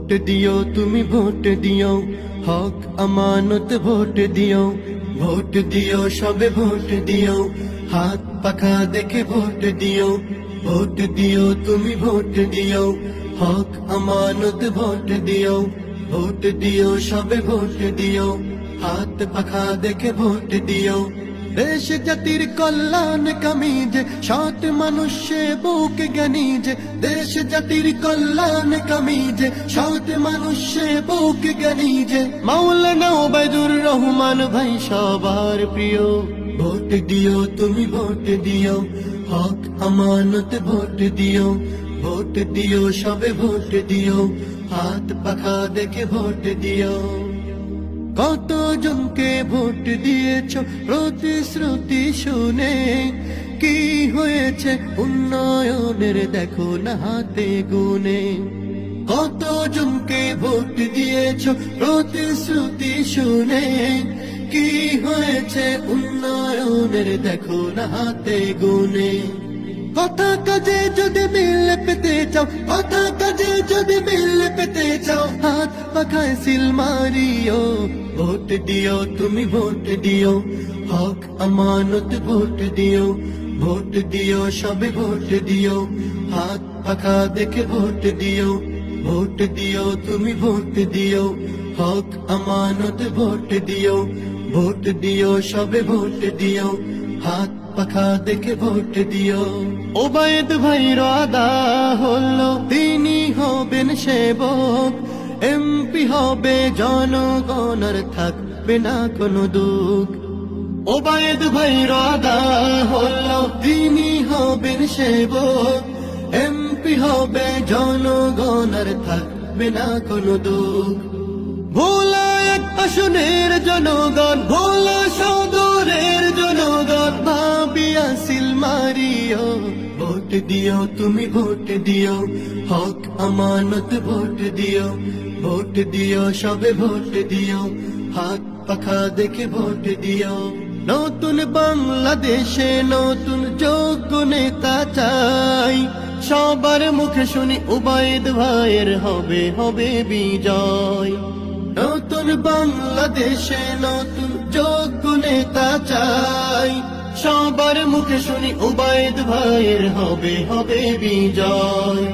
Vote দিও তুমি vote দিও হক আমানত ভোট দিও ভোট দিও সবে ভোট দিও হাত পাখা দেখে ভোট দিও ভোট দিও তুমি ভোট দিও হক আমানত ভোট দিও ভোট দিও সবে ভোট দিও হাত পাখা দেখে ভোট দিও দেশ জাতির কল্যাণ কামিজে সৎ মানুষে বুক যে দেশ জাতির কল্যাণ কামিজে সৎ মানুষে বুক জ্ঞানী যে মাওলানা ওবায়দুর রহমান ভাই, সবার প্রিয়, ভোট দিও, তুমি ভোট দিও, হক আমানত ভোট দিও ভোট দিও, সবে ভোট দিও, হাত পাখা দেখে ভোট দিও। কত জনকে ভোট দিয়েছ? প্রতিশ্রুতি শুনে কি হয়েছে? উন্নয়নের দেখো না হাতে গুনে। কত জনকে ভোট দিয়েছ? প্রতিশ্রুতি শুনে কি হয়েছে? উন্নয়নের দেখো না হাতে গুনে। কথা কাজে যদি মিল পেতে চাও, কথা পাখায় সিল মারিও। ভোট দিও, তুমি ভোট দিও। হক, আমানত, ভোট দিও। ভোট দিও, সবে ভোট দিও। হাত পাখা দেখে ভোট দিও। ভোট দিও, তুমি ভোট দিও। হক, আমানত, ভোট দিও। ভোট দিও, সবে ভোট দিও। হাত পাখা দেখে ভোট দিও। ওবায়দ ভাইর আদা হলো, তিনি হবেন সেবক। এমপি হবে জনগণের থাকবে না কোনো দুঃখ। ওবায়দ আদা হলো, তিনি হবেন সেবক। এমপি হবে জনগণের থাকবে না কোনো দুঃখ। ভোলা এক আসনের জনগণ, ভোলা সদরের জনগণ ভাবিয়া সিল মারিও। ভোট দিও, তুমি ভোট দিও, হক, আমানত ভোট দিও। ভোট দিও, সবে ভোট দিও। হাত পাখা দেখে ভোট দিও। নতুন বাংলাদেশে নতুন যোগ্য নেতা চাই। সবার মুখে শুনি উবায়দ ভাইয়ের হবে হবে বিজয়। নতুন বাংলাদেশে নতুন যোগ্য নেতা চাই। সবার মুখে শুনি উবায়দ ভাইয়ের হবে হবে বিজয়।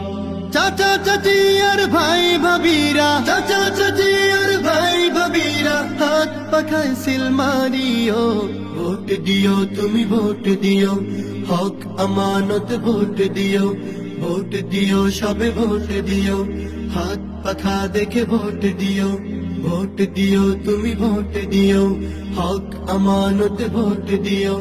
চাচা, চাচি আর ভাই ভাবিরা। চাচা, চাচি আর ভাই ভাবিরা। হাত পাখায় সিল মারিও। ভোট দিও, তুমি ভোট দিও। হক, আমানত, ভোট দিও। ভোট দিও, সবে ভোট দিও। হাত পাখা দেখে ভোট দিও। ভোট দিও, তুমি ভোট দিও। হক, আমানত, ভোট দিও।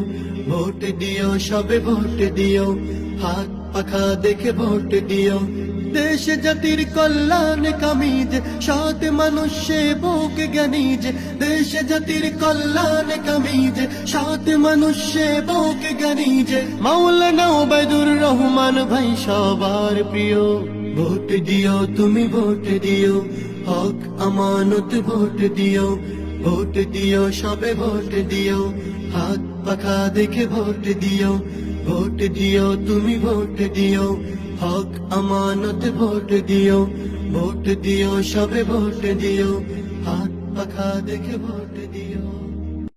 ভোট দিও, সবে ভোট দিও। হাত পাখা দেখে ভোট দিও। দেশ জাতির কল্যাণ কামিজ, সৎ মানুষে বুক জ্ঞানী দেশ জাতির কল্যাণ কামিজ, সৎ মানুষে বুক জ্ঞানী যে মাওলানা ওবায়দুর রহমান ভাই, সবার প্রিয়। ভোট দিও, তুমি ভোট দিও। হক, আমানত ভোট দিও। ভোট দিও, সবে ভোট দিও। হাত পাখা দেখে ভোট দিও। ভোট দিও, তুমি ভোট দিও। হক আমানত ভোট দিও ভোট দিও সবে ভোট দিও। হাত পাখা দেখে ভোট